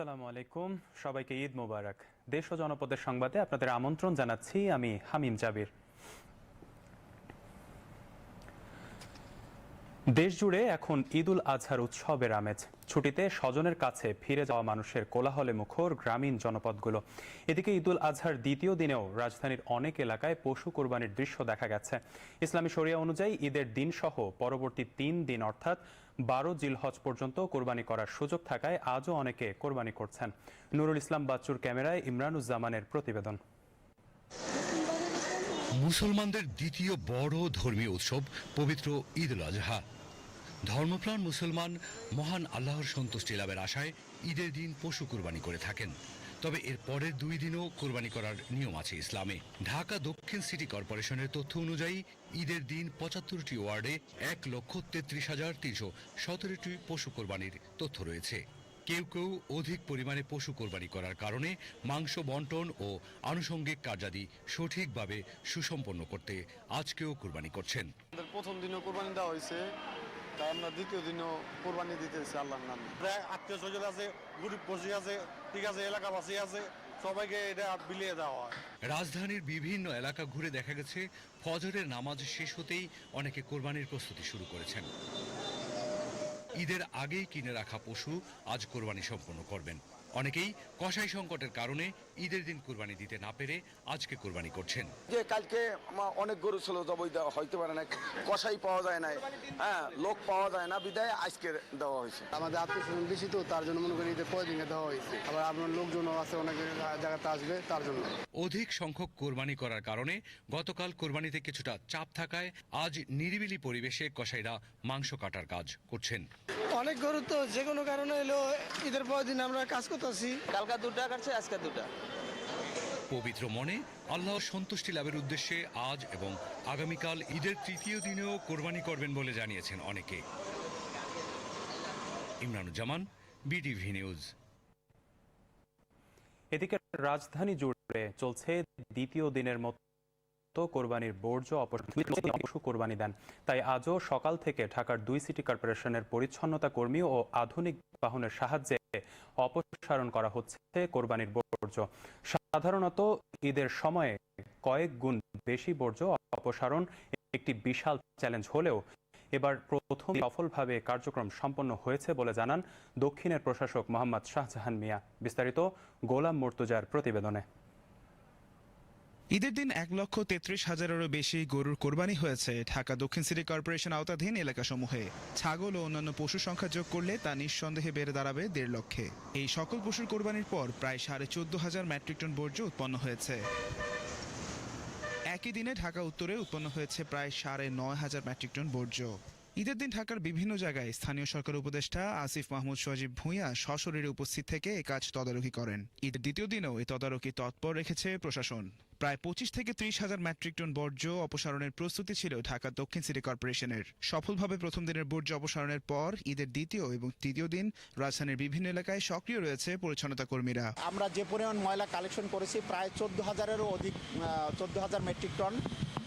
আসসালামু আলাইকুম। সবাইকে ঈদ মোবারক। দেশ ও জনপদের সংবাদে আপনাদের আমন্ত্রণ জানাচ্ছি আমি হামিম জাবির। দেশ জুড়ে এখন ঈদুল আজহার উৎসবের আমেজ। ছুটিতে স্বজনের কাছে ফিরে যাওয়া মানুষের কোলাহলে মুখর গ্রামীণ জনপদগুলো। এদিকে ঈদুল আজহার দ্বিতীয় দিনেও রাজধানীর অনেক এলাকায় পশু কোরবানির দৃশ্য দেখা গেছে। ইসলামী শরিয়া অনুযায়ী ঈদের দিন সহ পরবর্তী তিন দিন অর্থাৎ বারো জিলহজ পর্যন্ত কোরবানি করার সুযোগ থাকায় আজও অনেকে কোরবানি করছেন। নুরুল ইসলাম বাচ্চুর ক্যামেরায় ইমরানুজ্জামানের প্রতিবেদন। মুসলমানদের দ্বিতীয় বড় ধর্মীয় উৎসব পবিত্র ঈদ উল আজহা। ধর্মপ্রাণ মুসলমান মহান আল্লাহর সন্তুষ্টি লাভের আশায় ঈদের দিন পশু কুরবানি করে থাকেন। তবে এর পরের দুই দিনও কোরবানি করার নিয়ম আছে ইসলামে। ঢাকা দক্ষিণ সিটি কর্পোরেশনের তথ্য অনুযায়ী, ঈদের দিন পঁচাত্তরটি ওয়ার্ডে এক লক্ষ তেত্রিশ হাজার তিনশো সতেরোটি পশু কোরবানির তথ্য রয়েছে। কেউ কেউ অধিক পরিমাণে পশু কোরবানি করার কারণে মাংস বন্টন ও আনুষঙ্গিক কার্যাদি সঠিকভাবে সুসম্পন্ন করতে আজকেও কোরবানি করছেন। প্রথম দিনও কোরবানি দেওয়া হয়েছে। তা আমরা দ্বিতীয় দিনও কোরবানি দিতেছি আল্লাহর নামে। প্রায় আত্মীয় স্বজন আছে গরিব বসে আছে ঠিক আছে এলাকাবাসী আছে সবাইকে এটা বিলিয়ে দেওয়া হয়। রাজধানীর বিভিন্ন এলাকা ঘুরে দেখা গেছে ফজরের নামাজ শেষ হতেই অনেকে কোরবানির প্রস্তুতি শুরু করেছেন। ঈদের আগেই কিনে রাখা পশু আজ কোরবানি সম্পন্ন করবেন। অনেকেই কসাই সংকটের কারণে ঈদের দিন কোরবানি দিতে না পেরে আজকে কোরবানি করছেন। যে কালকে অনেক গরু ছিল জবই দেওয়া হইতে পারে না কষাই পাওয়া যায় না হ্যাঁ লোক পাওয়া যায় না বিদায় আজকে দেওয়া হয়েছে। আমাদের আত্মীয় স্বজন বেশি তো তার জন্য মনে করি ঈদের পরের দিনে দেওয়া হয়েছে। আবার আপনার লোকজনও আছে অনেক জায়গাতে আসবে তার জন্য। অধিক সংখ্যক কোরবানি করার কারণে গতকাল কোরবানিতে কিছুটা চাপ থাকায় আজ নিরিবিলি পরিবেশে কসাইরা মাংস কাটার কাজ করছেন। অনেক গরু তো যে কোনো কারণে এলো ঈদের পরের দিন আমরা কাজ করতেছি। কালকা দুটা কাটছে আজকে দুটা। পবিত্র মনে আল্লাহর সন্তুষ্টি লাভের উদ্দেশ্যে আজ এবং আগামীকাল ঈদের তৃতীয় দিনেও কোরবানি করবেন বলে জানিয়েছেন অনেকে। Imranuzzaman BTV news. এদিকে রাজধানী জুড়ে চলছে দ্বিতীয় দিনের মতো কোরবানির বর্জ্য অপসারণ পশু কোরবানি দেন। তাই আজও সকাল থেকে ঢাকার দুই সিটি কর্পোরেশনের পরিচ্ছন্নতা কর্মী ও আধুনিক বাহনের সাহায্যে অপসারণ করা হচ্ছে কোরবানির বর্জ্য। সাধারণত ঈদের সময়ে কয়েক গুণ বেশি বর্জ্য অপসারণ একটি বিশাল চ্যালেঞ্জ হলেও এবার প্রথম সফলভাবে কার্যক্রম সম্পন্ন হয়েছে বলে জানান দক্ষিণের প্রশাসক মোহাম্মদ শাহজাহান মিয়া। বিস্তারিত গোলাম মর্তুজার প্রতিবেদনে। ঈদের দিন এক লক্ষ তেত্রিশ হাজারেরও বেশি গরুর কোরবানি হয়েছে ঢাকা দক্ষিণ সিটি কর্পোরেশন আওতাধীন এলাকাসমূহে। ছাগল ও অন্যান্য পশু সংখ্যা যোগ করলে তা নিঃসন্দেহে বেড়ে দাঁড়াবে দেড় লক্ষে। এই সকল পশুর কোরবানির পর প্রায় সাড়ে চোদ্দ হাজার মেট্রিক টন বর্জ্য উৎপন্ন হয়েছে। একই দিনে ঢাকা উত্তরে উৎপন্ন হয়েছে প্রায় সাড়ে নয় হাজার মেট্রিক টন বর্জ্য। ঈদের দিন ঢাকার বিভিন্ন জায়গায় স্থানীয় সরকার উপদেষ্টা আসিফ মাহমুদ সজীব ভূঁইয়া সশরীরে উপস্থিত থেকে এ কাজ তদারকি করেন। ঈদের দ্বিতীয় দিনেও এই তদারকি তৎপর রেখেছে প্রশাসন। প্রায় পঁচিশ থেকে ত্রিশ হাজার মেট্রিক টন বর্জ্য অপসারণের প্রস্তুতি ছিল ঢাকা দক্ষিণ সিটি কর্পোরেশনের। সফলভাবে প্রথম দিনের বর্জ্য অপসারণের পর ঈদের দ্বিতীয় এবং তৃতীয় দিন রাজধানীর বিভিন্ন এলাকায় সক্রিয় রয়েছে পরিচ্ছন্নতা কর্মীরা। আমরা যে পরিমাণ ময়লা কালেকশন করেছি, প্রায় চোদ্দ হাজারেরও অধিক চোদ্দ হাজার মেট্রিক টন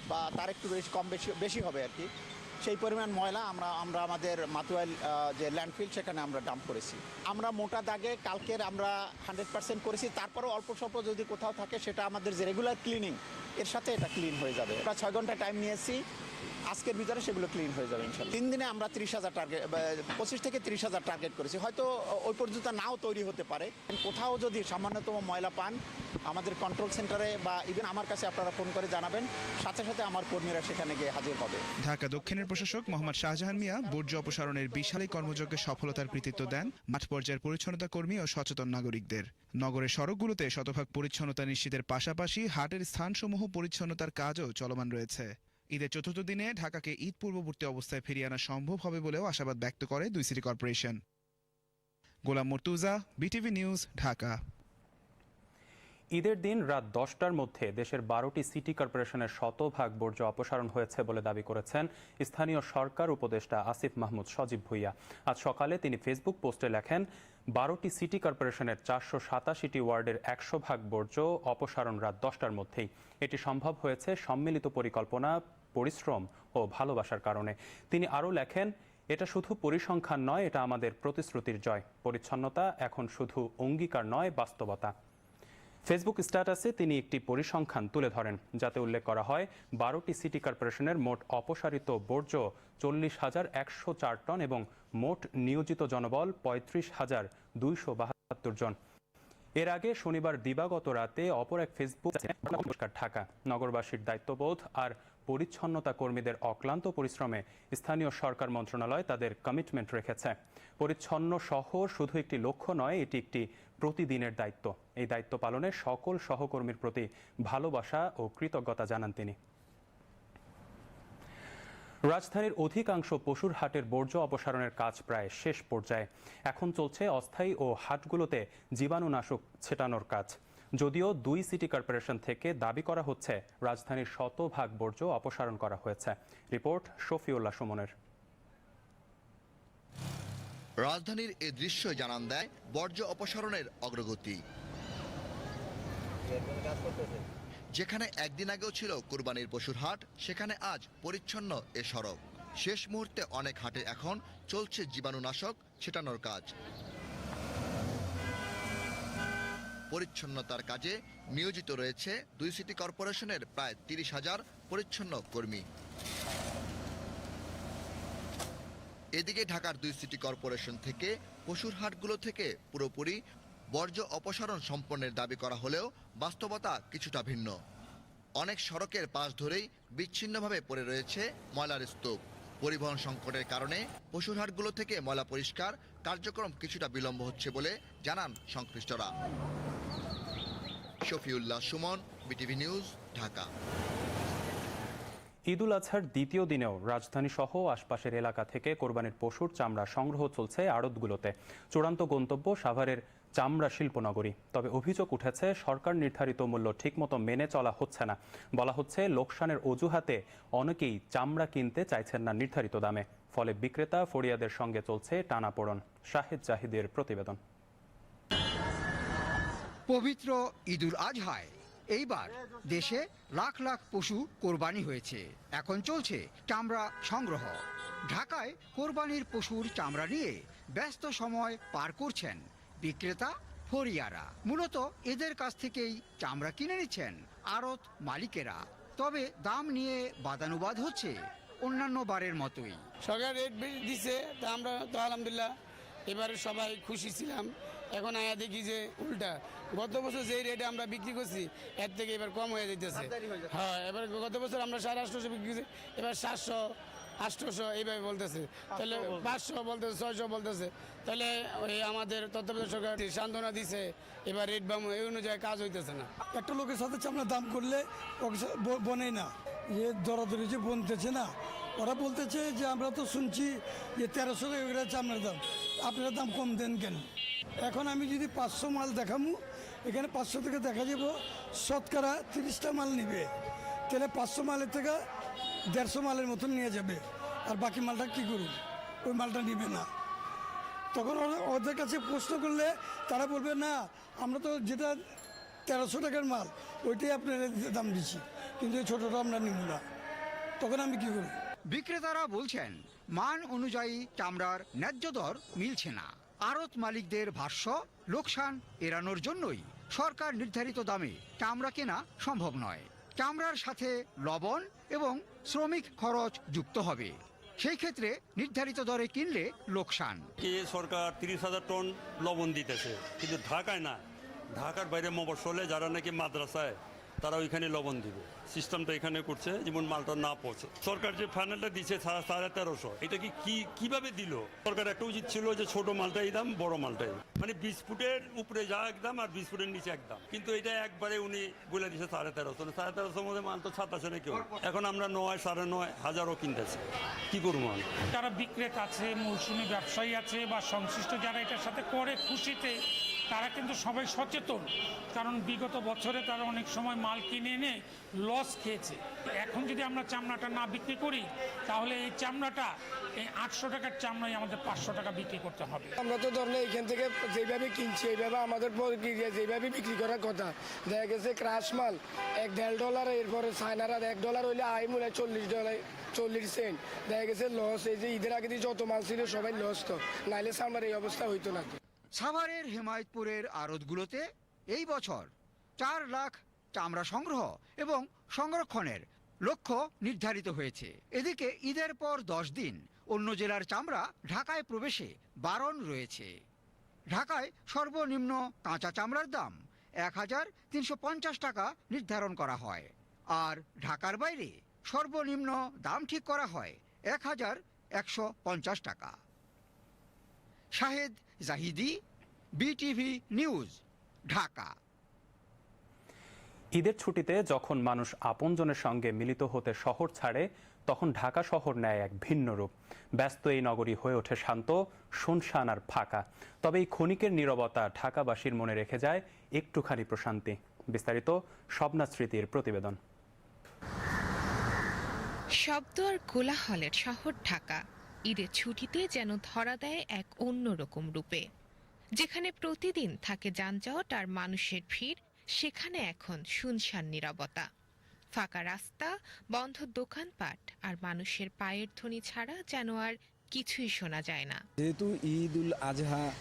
বা তার একটু বেশি কম, বেশি বেশি হবে আর কি। সেই পরিমাণ ময়লা আমরা আমরা আমাদের মাতুয়াইল যে ল্যান্ডফিল সেখানে আমরা ডাম্প করেছি। আমরা মোটা দাগে কালকের আমরা হান্ড্রেড পার্সেন্ট করেছি, তারপরেও অল্প স্বল্প যদি কোথাও থাকে সেটা আমাদের যে রেগুলার ক্লিনিং এর সাথে এটা ক্লিন হয়ে যাবে। আমরা ছয় ঘণ্টা টাইম নিয়েছি আজকের ভিতরে সেগুলো ক্লিন হয়ে যাবে ইনশাল্লাহ তিন দিনে আমরা ত্রিশ হাজার টার্গেট পঁচিশ থেকে ত্রিশ হাজার টার্গেট করেছি। হয়তো ওই পর্যন্ত নাও তৈরি হতে পারে। কোথাও যদি সামান্যতম ময়লা পান আমাদের কন্ট্রোল সেন্টারে বা ইভেন আমার কাছে আপনারা ফোন করে জানাবেন। সাথে সাথে আমার কর্মীরা সেখানে গিয়ে হাজির হবে। ঢাকা দক্ষিণের প্রশাসক মোহাম্মদ শাহজাহান মিয়া বর্জ্য অপসারণের বিশালী কর্মযজ্ঞে সফলতার কৃতিত্ব দেন মাঠ পর্যায়ের পরিচ্ছন্নতা কর্মী ও সচেতন নাগরিকদের। নগরের সড়কগুলোতে শতভাগ পরিচ্ছন্নতা নিশ্চিতের পাশাপাশি হাটের স্থানসমূহ পরিচ্ছন্নতার কাজও চলমান রয়েছে। ঈদের চতুর্থ দিনে ঢাকাকে ঈদ পূর্ববর্তী অবস্থায় ফিরিয়ে আনা সম্ভব হবে বলেও আশাবাদ ব্যক্ত করে দুই city corporation. Golam Mortuza, BTV news, Dhaka. ঈদের দিন রাত দশটার মধ্যে দেশের বারোটি সিটি কর্পোরেশনের শতভাগ বর্জ্য অপসারণ হয়েছে বলে দাবি করেছেন স্থানীয় সরকার উপদেষ্টা আসিফ মাহমুদ সজীব ভুইয়া। আজ সকালে তিনি ফেসবুক পোস্টে লেখেন, বারোটি সিটি কর্পোরেশনের চারশো সাতাশিটি ওয়ার্ডের একশো ভাগ বর্জ্য অপসারণ রাত দশটার মধ্যেই। এটি সম্ভব হয়েছে সম্মিলিত পরিকল্পনা পরিশ্রম ও ভালোবাসার কারণে। তিনি আরও লেখেন, এটা শুধু পরিসংখ্যান নয়, এটা আমাদের প্রতিশ্রুতির জয়। পরিচ্ছন্নতা এখন শুধু অঙ্গীকার নয়, বাস্তবতা। ফেসবুক স্ট্যাটাসে তিনি একটি পরিসংখ্যান তুলে ধরেন, যাতে উল্লেখ করা হয়, বারোটি সিটি কর্পোরেশনের মোট অপসারিত বর্জ্য চল্লিশ হাজার একশো চার টন এবং মোট নিয়োজিত জনবল পঁয়ত্রিশ হাজার দুইশো বাহাত্তর জন। এর আগে শনিবার দিবাগত রাতে অপর এক ফেসবুক পরিষ্কার ঢাকা। নগরবাসীর দায়িত্ববোধ আর পরিচ্ছন্নতা কর্মীদের অক্লান্ত পরিশ্রমে স্থানীয় সরকার মন্ত্রণালয় তাদের কমিটমেন্ট রেখেছে। পরিচ্ছন্ন শহর শুধু একটি লক্ষ্য নয়, এটি একটি প্রতিদিনের দায়িত্ব। এই দায়িত্ব পালনে সকল সহকর্মীর প্রতি ভালোবাসা ও কৃতজ্ঞতা জানান তিনি। রাজধানীর অধিকাংশ পশুর হাটের বর্জ্য অপসারণের কাজ প্রায় শেষ পর্যায়ে। এখন চলছে অস্থায়ী ও হাটগুলোতে জীবাণুনাশক ছেটানোর কাজ। যদিও দুই সিটি কর্পোরেশন থেকে দাবি করা হচ্ছে, রাজধানীর শতভাগ বর্জ্য অপসারণ করা হয়েছে। রিপোর্ট শফিউল্লাহ সুমনের। রাজধানীর এ দৃশ্য জানান দেয় বর্জ্য অপসারণের অগ্রগতি। যেখানে একদিন আগেও ছিল কুরবানির পশুর হাট, সেখানে আজ পরিচ্ছন্ন এ সড়ক। শেষ মুহূর্তে অনেক হাটে এখন চলছে জীবাণুনাশক ছেটানোর কাজ। পরিচ্ছন্নতার কাজে নিয়োজিত রয়েছে দুই সিটি কর্পোরেশনের প্রায় তিরিশ হাজার পরিচ্ছন্ন কর্মী। এদিকে ঢাকার দুই সিটি কর্পোরেশন থেকে পশুর হাটগুলো থেকে পুরোপুরি বর্জ্য অপসারণ সম্পন্নের দাবি করা হলেও বাস্তবতা কিছুটা ভিন্ন। অনেক সড়কের পাশ ধরেই বিচ্ছিন্নভাবে পড়ে রয়েছে ময়লার স্তূপ। পরিবহন সংকটের কারণে পশুর হাটগুলো থেকে ময়লা পরিষ্কার কার্যক্রম কিছুটা বিলম্ব হচ্ছে বলে জানান সংশ্লিষ্টরা। Shafiullah Sumon, BTV news, Dhaka. ঈদুল আজহার দ্বিতীয় দিনেও রাজধানী সহ আশপাশের এলাকা থেকে কোরবানির পশুর চামড়া সংগ্রহ চলছে আড়তগুলোতে। চূড়ান্ত গন্তব্য সাভারের চামড়া শিল্পনগরী। তবে অভিযোগ উঠেছে, সরকার নির্ধারিত মূল্য ঠিকমতো মেনে চলা হচ্ছে না। বলা হচ্ছে, লোকসানের অজুহাতে অনেকেই চামড়া কিনতে চাইছেন না নির্ধারিত দামে। ফলে বিক্রেতা ফরিয়াদের সঙ্গে চলছে টানাপোড়ন। শাহেদ জাহিদের প্রতিবেদন। পবিত্র ঈদুল আজহায়। এইবার দেশে লাখ লাখ পশু কোরবানি হয়েছে। এখন চলছে চামড়া সংগ্রহ। ঢাকায় কোরবানির পশুর চামড়া নিয়ে ব্যস্ত সময় পার করছেন বিক্রেতা ফরিয়ারা মূলত এদের কাছ থেকেই চামড়া কিনে নিচ্ছেন আড়ত মালিকেরা। তবে দাম নিয়ে বাদানুবাদ হচ্ছে অন্যান্য বারের মতোই। সরকার রেট বেশি দিছে, তা আমরা তো আলহামদুলিল্লাহ এবারে সবাই খুশি ছিলাম। এখন আয়া দেখি যে উল্টা। গত বছর যেই রেটে আমরা বিক্রি করছি এর থেকে এবার কম হয়ে যেতেছে হ্যাঁ এবার গত বছর আমরা সাড়ে আটশোশো বিক্রি করছি এবার সাতশো আটশোশো এইভাবে বলতেছে। তাহলে পাঁচশো বলতেছে ছয়শো বলতেছে। তাহলে ওই আমাদের তত্ত্বাবধায়ক সরকার সান্ত্বনা দিছে এবার রেট বাম এই অনুযায়ী কাজ হইতেছে না। একটা লোকের সাথে চামড়া দাম করলে ওকে সা- ব- বনে না। যে দরাদরি যে বনতেছে না ওরা বলতেছে যে আমরা তো শুনছি যে তেরোশো টাকা চামড়ার দাম। আপনারা দাম কম দেন কেন? এখন আমি যদি পাঁচশো মাল দেখামু, এখানে পাঁচশো থেকে দেখা যাব, শতকরা তিরিশটা মাল নিবে। তাহলে পাঁচশো মালের থেকে দেড়শো মালের মতন নিয়ে যাবে। আর বাকি মালটা কী করুন? ওই মালটা নিবে না। তখন ওদের কাছে প্রশ্ন করলে তারা বলবে, না, আমরা তো যেটা তেরোশো টাকার মাল, ওইটাই আপনার দাম দিচ্ছি। কিন্তু এই ছোটোটা আমরা নিব না। তখন আমি কী করব? বিক্রেতারা বলছেন মান অনুযায়ী চামড়ার ন্যায্য দর মিলছে না। আড়ত মালিকদের ভাষ্য, লোকসান এড়ানোর জন্যই সরকার নির্ধারিত দামে চামড়া কেনা সম্ভব নয়। চামড়ার সাথে লবণ এবং শ্রমিক খরচ যুক্ত হবে। সেই ক্ষেত্রে নির্ধারিত দরে কিনলে লোকসান। সরকার তিরিশ হাজার টন লবণ দিতেছে, কিন্তু ঢাকায় না। ঢাকার বাইরে মফসলে যারা নাকি মাদ্রাসায়, তারা ওইখানে লবণ দিবে। সিস্টেমটা এখানে করছে, যেমন মালটা না পৌঁছে। সরকার যে ফাইনালটা দিচ্ছে সাড়ে তেরোশো, এটা কি কি, কীভাবে দিল? সরকার একটা উচিত ছিল যে ছোট মালটাই দাম, বড় মালটাই মানে বিশ ফুটের উপরে যা একদম আর বিশ ফুটের নিচে একদম। কিন্তু এটা একবারে উনি বলে দিচ্ছে সাড়ে তেরোশো। সাড়ে তেরোশোর মধ্যে মাল তো ছাতাছে না কেউ এখন আমরা নয়, সাড়ে নয় হাজারও কিনতেছি। কি করব যারা বিক্রেতা আছে, মৌসুমি ব্যবসায়ী আছে বা সংশ্লিষ্ট যারা এটার সাথে করে খুশিতে, তারা কিন্তু সবাই সচেতন। কারণ বিগত বছরে তারা অনেক সময় মাল কিনে এনে লস খেয়েছে। এখন যদি আমরা চামড়াটা না বিক্রি করি তাহলে এই চামড়াটা এই আটশো টাকার চামড়াই আমাদের পাঁচশো টাকা বিক্রি করতে হবে। আমরা তো ধরেন এখান থেকে যেভাবে কিনছি এইভাবে আমাদের প্রক্রিয়া যেভাবে বিক্রি করার কথা। দেখা গেছে ক্রাশ মাল এক দেড় ডলার এরপরে চায়নারা এক ডলার হইলে আই মূল্য চল্লিশ ডলার চল্লিশ সেন্ট। দেখা গেছে লস এই যে ঈদের আগে যত মাল ছিল সবাই লস তো নাইলে আমার এই অবস্থা হইতো না। তো সাভারের হেমায়তপুরের আড়তগুলোতে এই বছর চার লাখ চামড়া সংগ্রহ এবং সংরক্ষণের লক্ষ্য নির্ধারিত হয়েছে। এদিকে ঈদের পর দশ দিন অন্য জেলার চামড়া ঢাকায় প্রবেশে বারণ রয়েছে। ঢাকায় সর্বনিম্ন কাঁচা চামড়ার দাম এক হাজার তিনশো পঞ্চাশ টাকা নির্ধারণ করা হয়। আর ঢাকার বাইরে সর্বনিম্ন দাম ঠিক করা হয় এক হাজার একশো পঞ্চাশ টাকা। Shahed Zahidi, BTV news, Dhaka. ঈদের ছুটিতে যখন মানুষ আপনজনের সঙ্গে মিলিত হতে শহর ছাড়ে, তখন ঢাকা শহর নেয় এক ভিন্ন রূপ। ব্যস্ত এই নগরী হয়ে ওঠে শান্ত, শুনশান আর ফাঁকা। তবে এই ক্ষণিকের নীরবতা ঢাকাবাসীর মনে রেখে যায় একটুখানি প্রশান্তি। বিস্তারিত স্বপ্না স্মৃতির প্রতিবেদন। শব্দ আর কোলাহলের শহর ঢাকা। ঈদের ছুটিতে যেন ধরা দেয় এক অন্যরকম রূপে। যেখানে প্রতিদিন থাকে যানজট আর মানুষের ভিড় সেখানে এখন শুনশান নীরবতা। ফাঁকা রাস্তা বন্ধ দোকানপাট আর মানুষের পায়ের ধ্বনি ছাড়া যেন আর কিছুই শোনা যায় না। যেহেতু ঈদ উল আজহা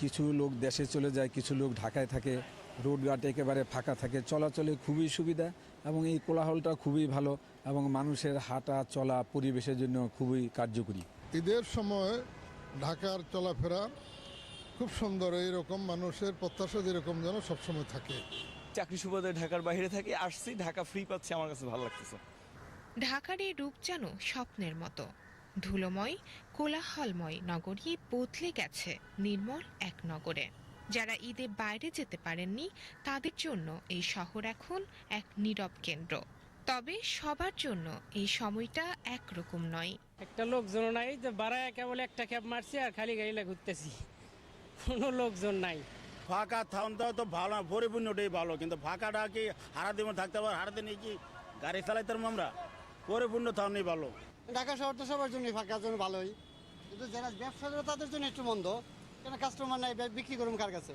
কিছু লোক দেশে চলে যায় কিছু লোক ঢাকায় থাকে রোডঘাট একেবারে ফাঁকা থাকে চলাচলে খুবই সুবিধা এবং এই কোলাহলটা খুবই ভালো এবং মানুষের হাঁটা চলা পরিবেশের জন্য খুবই কার্যকরী। ঈদের সময় ঢাকার চলাফেরা খুব সুন্দর এইরকম মানুষের প্রত্যাশা যেরকম যেন সবসময় থাকে। চাকরি সুবাদে ঢাকার বাইরে থাকি আসছি ঢাকা ফ্রি পাচ্ছি আমার কাছে ভালো লাগতেছে। ঢাকার এই রূপ যেন স্বপ্নের মতো। ধুলোময় কোলাহলময় নগরী বদলে গেছে নির্মল এক নগরে। যারা ঈদে বাইরে যেতে পারেননি তাদের জন্য এই শহর এখন এক নীরব কেন্দ্র। তবে সবার জন্য এই সময়টা একরকম নয়। একটা লোকজন নাই যে বাড়ায় কেবল একটা ক্যাব মারছি আর খালি গাড়িলা ঘুরতেছি। কোনো লোকজন নাই। ফাঁকা থাউনটা তো ভালো না পরিপূর্ণটাই ভালো কিন্তু ফাঁকাটা কি হারা দিন থাকতে পারে? হারা দিনে কি গাড়ি চালাইতে পারব আমরা? পরিপূর্ণ থাউনই ভালো। ঢাকা শহর তো সবার জন্য ফাঁকার জন্য ভালোই। কিন্তু যারা ব্যবসাদার তাদের জন্য একটু মন্দ কেন কাস্টমার নাই বিক্রি করুন কার কাছে?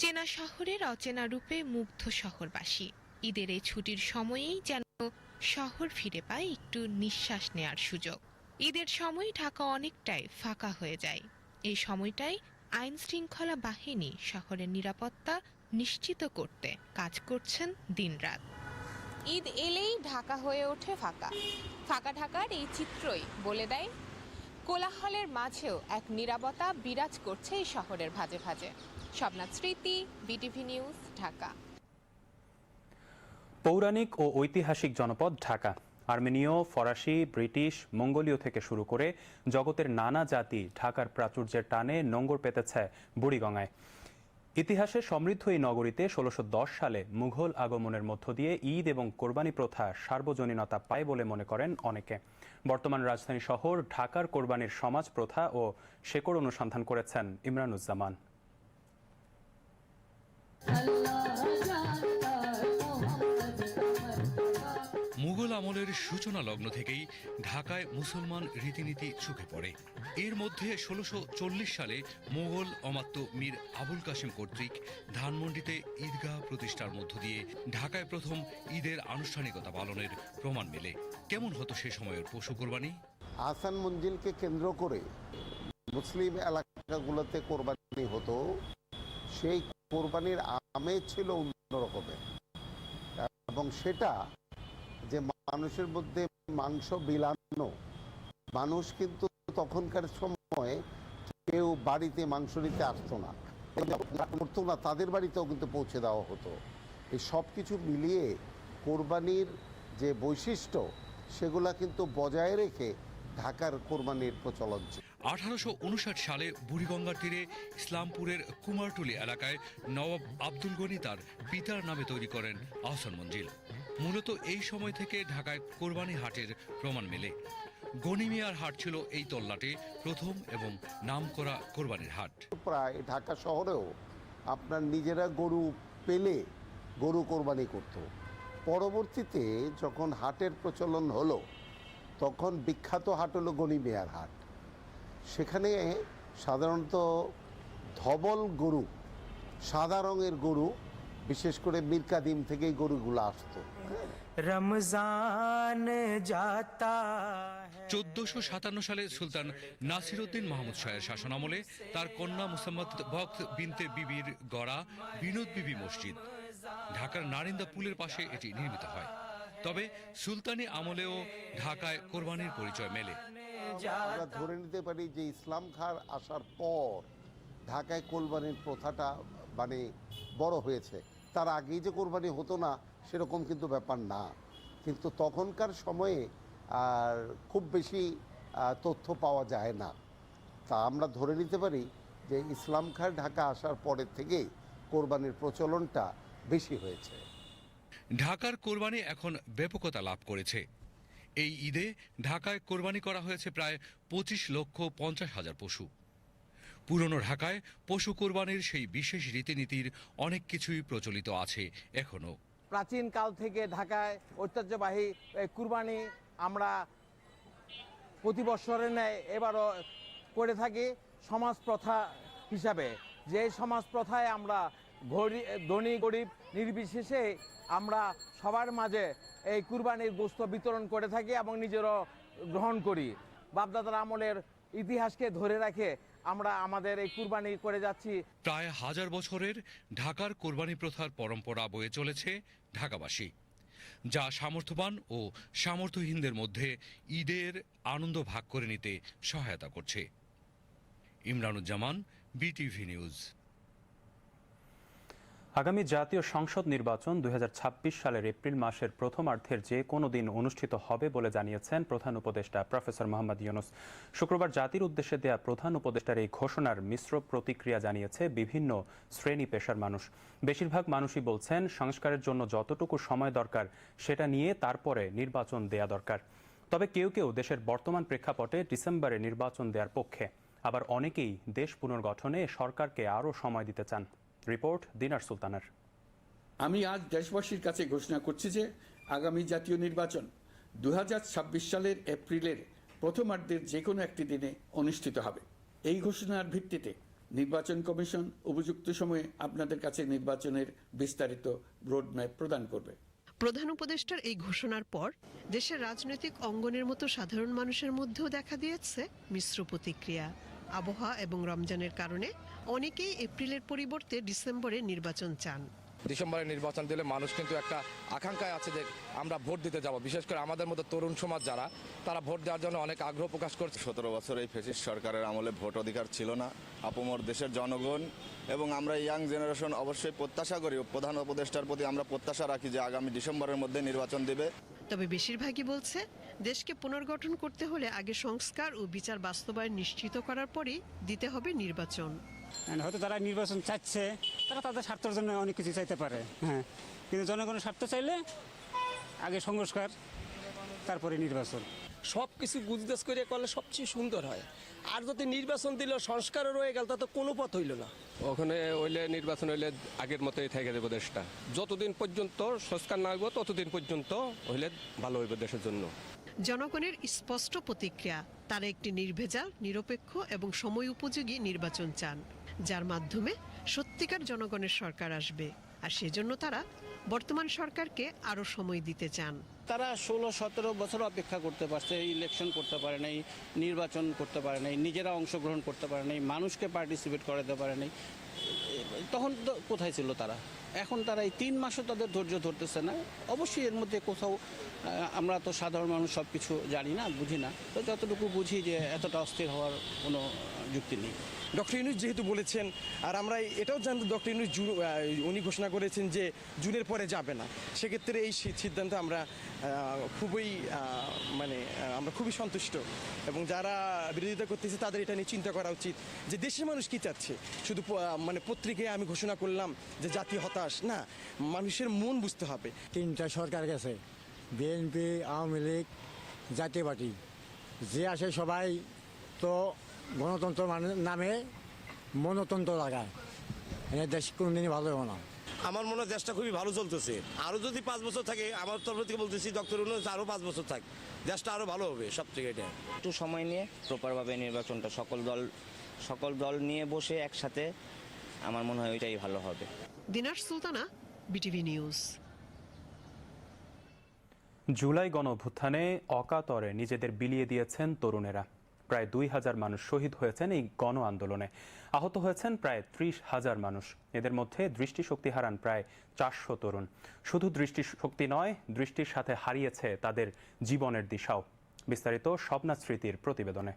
চেনা শহরের অচেনা রূপে মুগ্ধ শহরবাসী। ঈদের এই ছুটির সময়েই যেন শহর ফিরে পায় একটু নিঃশ্বাস নেয়ার সুযোগ। ঈদের সময় ঢাকা অনেকটাই ফাঁকা হয়ে যায়। এই সময়টাই আইন শৃঙ্খলা বাহিনী শহরের নিরাপত্তা নিশ্চিত করতে কাজ করছেন দিনরাত। ঈদ এলেই ঢাকা হয়ে ওঠে ফাঁকা। ফাঁকা ঢাকার এই চিত্রই বলে দেয়, কোলাহলের মাঝেও এক নীরবতা বিরাজ করছে এই শহরের ভাজে ভাজে। স্বপ্না স্মৃতি, বিটিভি নিউজ, ঢাকা। পৌরাণিক ও ঐতিহাসিক জনপদ ঢাকা। আর্মেনীয়, ফরাসি, ব্রিটিশ, মঙ্গোলীয় থেকে শুরু করে জগতের নানা জাতি ঢাকার প্রাচুর্যের টানে নোঙ্গর পেতেছে বুড়িগঙ্গায়। ইতিহাসে সমৃদ্ধ এই নগরীতে ষোলোশো সালে মুঘল আগমনের মধ্য দিয়ে ঈদ এবং কোরবানি প্রথা সার্বজনীনতা পায় বলে মনে করেন অনেকে। বর্তমান রাজধানী শহর ঢাকার কোরবানির সমাজ প্রথা ও শেকড় অনুসন্ধান করেছেন ইমরানুজ্জামান। মুঘল আমলের সূচনা লগ্ন থেকেই ঢাকায় মুসলমান রীতিনীতি চোখে পড়ে। এর মধ্যে ষোলোশো সালে মোগল অমাত্য মীর আবুল কাসিম কর্তৃক ধানমন্ডিতে ঈদগাহ প্রতিষ্ঠার মধ্য দিয়ে ঢাকায় প্রথম ঈদের আনুষ্ঠানিকতা পালনের প্রমাণ মেলে। কেমন হতো সে সময়ের পশু কোরবানি? আহসান মঞ্জিলকে কেন্দ্র করে মুসলিম এলাকাগুলোতে কোরবানি হতো। সেই কোরবানির আমেজ ছিল অন্যরকমের এবং সেটা যে মানুষের মধ্যে মাংস বিলানো, মানুষ কিন্তু তখনকার সময় কেউ বাড়িতে মাংস নিতে আসতো না। করতো না, তাদের বাড়িতেও কিন্তু পৌঁছে দেওয়া হতো। এই সব কিছু মিলিয়ে কোরবানির যে বৈশিষ্ট্য, সেগুলা কিন্তু বজায় রেখে ঢাকার কোরবানির প্রচলন ছিল। আঠারোশো উনষাট সালে বুড়িগঙ্গার তীরে ইসলামপুরের কুমারটুলি এলাকায় নবাব আব্দুল গনি তার পিতার নামে তৈরি করেন আহসান মঞ্জিল। মূলত এই সময় থেকে ঢাকায় কোরবানি হাটের প্রমাণ মেলে। গনিমিয়ার হাট ছিল এই তল্লাটে প্রথম এবং নামকরা কোরবানির হাট। প্রায় ঢাকা শহরেও আপনার নিজেরা গরু পেলে গরু কোরবানি করত। পরবর্তীতে যখন হাটের প্রচলন হলো, তখন বিখ্যাত হাট হলো গণিমেয়ার হাট। সেখানে সাধারণত ধবল গরু সাদা রঙের গরু বিশেষ করে মিরকাদিম থেকে এই গরুগুলো আসতো। রমজান যাতা চোদ্দশো সাতান্ন সালে সুলতান নাসিরউদ্দিন মাহমুদ শাহের শাসনামলে তার কন্যা মুসাম্মদ বক্ত বিনতে বিবির গড়া বিনোদ বিবি মসজিদ। ঢাকার নারিন্দা পুলের পাশে এটি নির্মিত হয়। তবে সুলতানি আমলেও ঢাকায় কোরবানির পরিচয় মেলে। আমরা ধরে নিতে পারি যে ইসলাম খার আসার পর ঢাকায় কোরবানির প্রথাটা মানে বড় হয়েছে। তার আগেই যে কোরবানি হতো না সেরকম কিন্তু ব্যাপার না। কিন্তু তখনকার সময়ে আর খুব বেশি তথ্য পাওয়া যায় না। তা আমরা ধরে নিতে পারি যে ইসলাম খার ঢাকা আসার পরের থেকে কোরবানির প্রচলনটা বেশি হয়েছে। ঢাকার কোরবানি এখন ব্যাপকতা লাভ করেছে। এই ঈদে ঢাকায় কোরবানি করা হয়েছে প্রায় পঁচিশ লক্ষ পঞ্চাশ হাজার পশু। পুরনো ঢাকায় পশু কোরবানির সেই বিশেষ রীতিনীতির অনেক কিছুই প্রচলিত আছে এখনও প্রাচীন কাল থেকে ঢাকায় ঐতিহ্যবাহী কুরবানি আমরা প্রতি বছরের ন্যায় এবারও করে থাকি সমাজ প্রথা হিসাবে। যে সমাজ প্রথায় আমরা ধনী গরিব নির্বিশেষে আমরা সবার মাঝে এই কুরবানির গোস্ত বিতরণ করে থাকি এবং নিজেরও গ্রহণ করি। বাপদাদার আমলের ইতিহাসকে ধরে রাখে আমরা আমাদের এই কুরবানি করে যাচ্ছি। প্রায় হাজার বছরের ঢাকার কোরবানি প্রথার পরম্পরা বয়ে চলেছে ঢাকাবাসী, যা সামর্থ্যবান ও সামর্থ্যহীনদের মধ্যে ঈদের আনন্দ ভাগ করে নিতে সহায়তা করছে। Imranuzzaman, BTV news. আগামী জাতীয় সংসদ নির্বাচন দু হাজার ছাব্বিশ সালের এপ্রিল মাসের প্রথমার্ধের যে কোনো দিন অনুষ্ঠিত হবে বলে জানিয়েছেন প্রধান উপদেষ্টা প্রফেসর মোহাম্মদ ইউনুস। শুক্রবার জাতির উদ্দেশ্যে দেয়া প্রধান উপদেষ্টার এই ঘোষণার মিশ্র প্রতিক্রিয়া জানিয়েছে বিভিন্ন শ্রেণি পেশার মানুষ। বেশিরভাগ মানুষই বলছেন, সংস্কারের জন্য যতটুকু সময় দরকার সেটা নিয়ে তারপরে নির্বাচন দেয়া দরকার। তবে কেউ কেউ দেশের বর্তমান প্রেক্ষাপটে ডিসেম্বরে নির্বাচন দেওয়ার পক্ষে। আবার অনেকেই দেশ পুনর্গঠনে সরকারকে আরও সময় দিতে চান। রিপোর্ট দিনার সুলতানার। আমি আজ দেশবাসীর কাছে ঘোষণা করছি যে আগামী জাতীয় নির্বাচন দু সালের এপ্রিলের প্রথমার্ধের যে কোনো একটি দিনে অনুষ্ঠিত হবে। এই ঘোষণার ভিত্তিতে নির্বাচন কমিশন উপযুক্ত সময়ে আপনাদের কাছে নির্বাচনের বিস্তারিত রোডম্যাপ প্রদান করবে। প্রধান উপদেষ্টার এই ঘোষণার পর দেশের রাজনৈতিক অঙ্গনের মতো সাধারণ মানুষের মধ্যেও দেখা দিয়েছে মিশ্র প্রতিক্রিয়া। আবহাওয়া এবং রমজানের কারণে অনেকেই এপ্রিলের পরিবর্তে ডিসেম্বরে নির্বাচন চান। ডিসেম্বরে নির্বাচন দিলে মানুষ কিন্তু একটা আকাঙ্ক্ষায় আছে যে আমরা ভোট দিতে যাব। বিশেষ করে আমাদের মতো তরুণ সমাজ যারা তারা ভোট দেওয়ার জন্য অনেক আগ্রহ প্রকাশ করছে। সতেরো বছর এই ফেসিস্ট সরকারের আমলে ভোট অধিকার ছিল না। আপমর দেশের জনগণ এবং আমরা ইয়াং জেনারেশন অবশ্যই প্রত্যাশা করি প্রধান উপদেষ্টার প্রতি আমরা প্রত্যাশা রাখি যে আগামী ডিসেম্বরের মধ্যে নির্বাচন দেবে। তবে বেশিরভাগই বলছে দেশকে পুনর্গঠন করতে হলে আগে সংস্কার ও বিচার বাস্তবায়ন নিশ্চিত করার পরই দিতে হবে নির্বাচন। হয়তো তারা নির্বাচন চাচ্ছে তারা তাদের স্বার্থের জন্য অনেক কিছু চাইতে পারে। হ্যাঁ। কিন্তু জনগণের স্বার্থ চাইলে আগে সংস্কার তারপরে নির্বাচন। সব কিছু গুজগাছ করে করলে সবচেয়ে সুন্দর হয়। আর যদি নির্বাচন দিল সংস্কারও রয়ে গেল তা তো কোনো পথ হইল না। ওখানে হইলে নির্বাচন হইলে আগের মতোই থেকে দেবো দেশটা। যতদিন পর্যন্ত সংস্কার না হইব ততদিন পর্যন্ত হইলে ভালো হইব দেশের জন্য। জনগণের স্পষ্ট প্রতিক্রিয়া তারা একটি নির্ভেজাল নিরপেক্ষ এবং সময় উপযোগী নির্বাচন চান। যার মাধ্যমে সত্যিকার জনগণের সরকার আসবে। আর সেজন্য তারা বর্তমান সরকারকে আরও সময় দিতে চান। তারা ষোলো, সতেরো বছর অপেক্ষা করতে পারছে ইলেকশন করতে পারে নাই, নির্বাচন করতে পারে নাই, নিজেরা অংশগ্রহণ করতে পারে নাই, মানুষকে পার্টিসিপেট করাতে পারে নাই। তখন তো কোথায় ছিল তারা? এখন তারা এই তিন মাসও তাদের ধৈর্য ধরতেছে না। অবশ্যই এর মধ্যে কোথাও আমরা তো সাধারণ মানুষ সব কিছু জানি না, বুঝি না। তো যতটুকু বুঝি যে এতটা অস্থির হওয়ার কোনো যুক্তি নেই। ডক্টর ইউনুস যেহেতু বলেছেন, আর আমরা এটাও জানতে, ডক্টর ইউনুস জুন উনি ঘোষণা করেছেন যে জুনের পরে যাবে না। সেক্ষেত্রে এই সিদ্ধান্ত আমরা খুবই মানে আমরা খুবই সন্তুষ্ট। এবং যারা বিরোধিতা করতেছে তাদের এটা নিয়ে চিন্তা করা উচিত যে দেশের মানুষ কি চাচ্ছে? শুধু মানে পত্রিকায় আমি ঘোষণা করলাম যে জাতি হতাশ না মানুষের মন বুঝতে হবে। তিনটা সরকার গেছে। বিএনপি আওয়ামী লীগ জাতীয় পার্টি। যে আসে সবাই তো গণতন্ত্র মানে নামে মনতন্ত্র লাগায়। এনে দেশ কোনোদিনই ভালো হবে না। আমার মনে হয় দেশটা খুবই ভালো চলতেছে। আরও যদি পাঁচ বছর থাকে আমার তরফ থেকে বলতেছি ডক্টর ইউনুস আরও পাঁচ বছর থাক। দেশটা আরও ভালো হবে সব থেকে এটা। একটু সময় নিয়ে প্রপারভাবে নির্বাচনটা সকল দল সকল দল নিয়ে বসে একসাথে আমার মনে হয় ওইটাই ভালো হবে। Dina Sultana, BTV news. July গণ অভ্যুত্থানে অকাতরে নিজেদের বিলিয়ে দিয়েছেন তরুণেরা। প্রায় দুই হাজার মানুষ শহীদ হয়েছেন এই গণ আন্দোলনে। আহত হয়েছেন প্রায় ত্রিশ হাজার মানুষ। এদের মধ্যে দৃষ্টিশক্তি হারান প্রায় চারশো তরুণ। শুধু দৃষ্টিশক্তি নয়, দৃষ্টির সাথে হারিয়েছে তাদের জীবনের দিশাও। বিস্তারিত স্বপ্না স্মৃতির প্রতিবেদনে।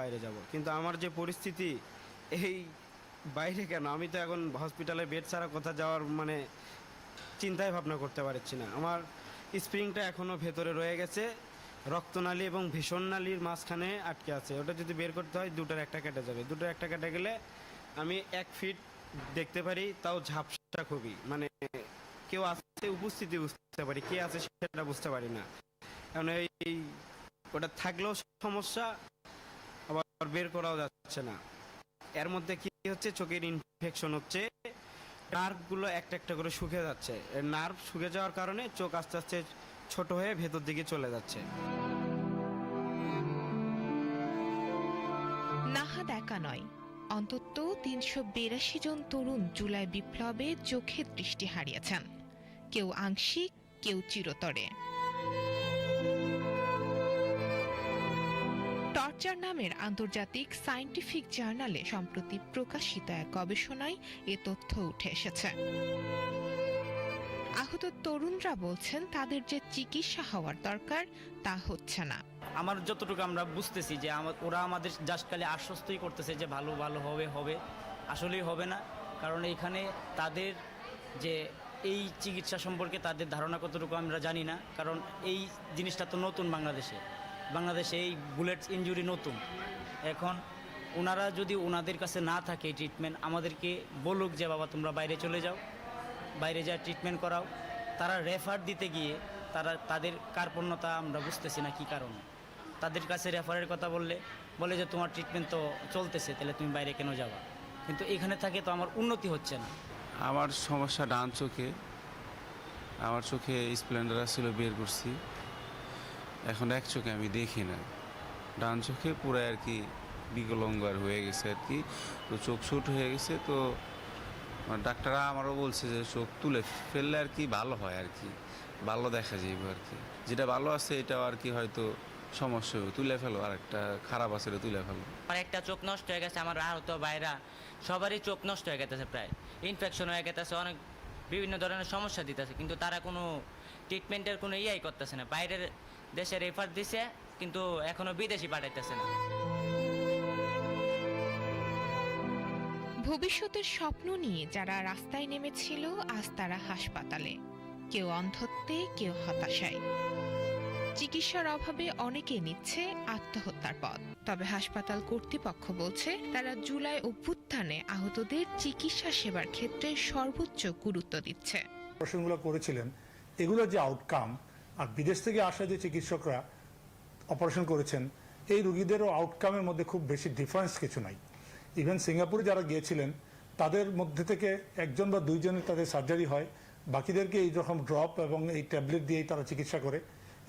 বাইরে যাব। কিন্তু আমার যে পরিস্থিতি, এই বাইরে কেন? আমি তো এখন হসপিটালে বেড ছাড়া কোথাও যাওয়ার মানে চিন্তায় ভাবনা করতে পারছি না। আমার স্প্রিংটা এখনও ভেতরে রয়ে গেছে। রক্তনালী এবং ভীষণ নালীর মাঝখানে আটকে আছে। ওটা যদি বের করতে হয়, দুটোর একটা কেটে যাবে। দুটোর একটা কেটে গেলে আমি এক ফিট দেখতে পারি, তাও ঝাপসা খুবই। মানে কেউ আছে উপস্থিতি বুঝতে পারি, কে আছে সেটা বুঝতে পারি না। কারণ এই ওটা থাকলেও সমস্যা আবার বের করাও যাচ্ছে না। এর মধ্যে কি হচ্ছে? চোখের ইনফেকশন হচ্ছে। নার্ভগুলো একটা একটা করে শুকে যাচ্ছে। নার্ভ শুকে যাওয়ার কারণে চোখ আস্তে আস্তে ছোট হয়ে ভেতর দিকে চলে যাচ্ছে। নাহাদ একা নয়। অন্তত তিনশো বিরাশি জন তরুণ জুলাই বিপ্লবে চোখের দৃষ্টি হারিয়েছেন। কেউ আংশিক, কেউ চিরতরে। টর্চার নামের আন্তর্জাতিক সায়েন্টিফিক জার্নালে সম্প্রতি প্রকাশিত এক গবেষণায় এ তথ্য উঠে এসেছে। আহত তরুণরা বলছেন, তাদের যে চিকিৎসা হওয়ার দরকার তা হচ্ছে না। আমার যতটুকু আমরা বুঝতেছি যে ওরা আমাদের জাস্ট খালি আশ্বস্তই করতেছে যে ভালো ভালো হবে হবে। আসলেই হবে না। কারণ এখানে তাদের যে এই চিকিৎসা সম্পর্কে তাদের ধারণা কতটুকু আমরা জানি না। কারণ এই জিনিসটা তো নতুন বাংলাদেশে। বাংলাদেশে এই বুলেট ইনজুরি নতুন। এখন ওনারা যদি ওনাদের কাছে না থাকে ট্রিটমেন্ট আমাদেরকে বলুক যে, বাবা, তোমরা বাইরে চলে যাও, বাইরে যা ট্রিটমেন্ট করাও। তারা রেফার দিতে গিয়ে তারা, তাদের কার্পণ্যতা আমরা বুঝতেছি না কী কারণে। তাদের কাছে রেফারের কথা বললে, বলে যে, তোমার ট্রিটমেন্ট তো চলতেছে, তাহলে তুমি বাইরে কেন যাবা? কিন্তু এখানে থাকে তো আমার উন্নতি হচ্ছে না। আমার সমস্যা ডান চোখে। আমার চোখে স্প্লেন্ডার ছিল বের করছি। এখন এক চোখে আমি দেখি না। ডান চোখে পুরো আর কি বিকলঙ্গার হয়ে গেছে আর কি। তো চোখ ছোট হয়ে গেছে, তো ডাক্তাররা আমারও বলছে যে চোখ তুলে ফেললে আর কি ভালো হয় আর কি। ভালো দেখা যাইবে আর কি। যেটা ভালো আছে এটাও আর কি হয়তো সমস্যা তুলে ফেলো আর একটা খারাপ আছে তুলে ফেলো। আমার একটা চোখ নষ্ট হয়ে গেছে, আমার আহত বাইরা সবারই চোখ নষ্ট হয়ে গেছে প্রায়। ইনফেকশন হয়ে গেছে অনেক বিভিন্ন ধরনের সমস্যা দিতেছে, কিন্তু তারা কোনো ট্রিটমেন্টের কোনো ইয়াই করতেছে না। বাইরের দেশে রেফার দিছে কিন্তু এখনও বিদেশি পাঠাইতেছে না। ভবিষ্যতের স্বপ্ন নিয়ে যারা রাস্তায় নেমেছিল আজ তারা হাসপাতালে। কেউ অন্ধত্বে কেউ হতাশায়। চিকিৎসার অভাবে অনেকে নিচ্ছে আত্মহত্যার পথ। তবে হাসপাতাল কর্তৃপক্ষ বলছে তারা জুলাই অভ্যুত্থানে আহতদের চিকিৎসা সেবার ক্ষেত্রে সর্বোচ্চ গুরুত্ব দিচ্ছে। অপারেশনগুলো করেছিলেন এগুলো যে আউটকাম আর বিদেশ থেকে আসা যে চিকিৎসকরা অপারেশন করেছেন, এই রুগীদেরও আউটকামের মধ্যে খুব বেশি ডিফারেন্স কিছু নাই। ইভেন সিঙ্গাপুরে যারা গিয়েছিলেন, তাদের মধ্যে থেকে একজন বা দুইজনের তাদের সার্জারি হয়। বাকিদেরকে এই রকম ড্রপ এবং এই ট্যাবলেট দিয়েই তারা চিকিৎসা করে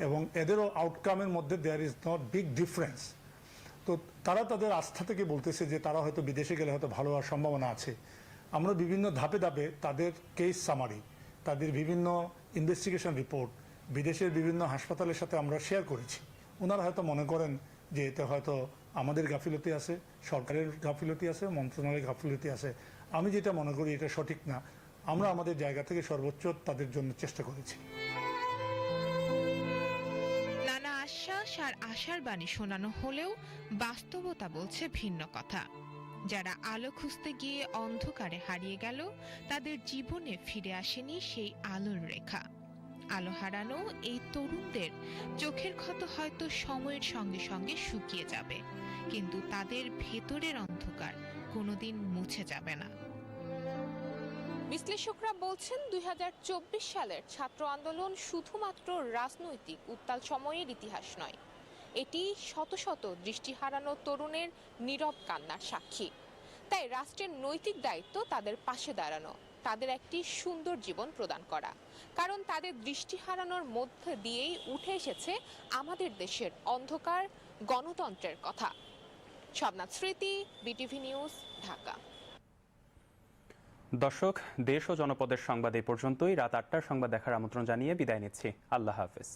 এবং এদেরও আউটকামের মধ্যে there is not big difference তো তারা তাদের আস্থা থেকে বলতেছে যে তারা হয়তো বিদেশে গেলে হয়তো ভালো হওয়ার সম্ভাবনা আছে। আমরা বিভিন্ন ধাপে ধাপে তাদের কেস সামারি তাদের বিভিন্ন ইনভেস্টিগেশন রিপোর্ট বিদেশের বিভিন্ন হাসপাতালের সাথে আমরা শেয়ার করেছি। ওনারা হয়তো মনে করেন যে এতে হয়তো আমাদের গাফিলতি আছে, সরকারের গাফিলতি আছে, মন্ত্রণালয়ের গাফিলতি আছে। আমি যেটা মনে করি এটা সঠিক না। আমরা আমাদের জায়গা থেকে সর্বোচ্চ তাদের জন্য চেষ্টা করেছি। নানা আশ্বাস আর আশার বাণী শোনানো হলেও বাস্তবতা বলছে ভিন্ন কথা। যারা আলো খুঁজতে গিয়ে অন্ধকারে হারিয়ে গেল, তাদের জীবনে ফিরে আসেনি সেই আলোর রেখা। আলো হারানো এই তরুণদের চোখের ক্ষত হয়তো সময়ের সঙ্গে সঙ্গে শুকিয়ে যাবে, কিন্তু তাদের ভেতরের অন্ধকার কোনোদিন মুছে যাবে না। বিশ্লেষকরা বলছেন দুই হাজার চব্বিশ সালের ছাত্র আন্দোলন শুধুমাত্র রাজনৈতিক উত্তাল সময়ের ইতিহাস নয়, এটি শত শত দৃষ্টি হারানো তরুণের নীরব কান্নার সাক্ষী। তাই রাষ্ট্রের নৈতিক দায়িত্ব তাদের পাশে দাঁড়ানো। তাদের একটি সুন্দর জীবন প্রদান করা। কারণ তাদের দৃষ্টি হারানোর মধ্যে দিয়েই উঠে এসেছে আমাদের দেশের অন্ধকার গণতন্ত্রের কথা। সবনাথ স্মৃতি, বিটিভি নিউজ, ঢাকা। দর্শক, দেশ ও জনপদের সংবাদ এই পর্যন্তই। রাত আটটার সংবাদ দেখার আমন্ত্রণ জানিয়ে বিদায় নিচ্ছি। আল্লাহ হাফেজ।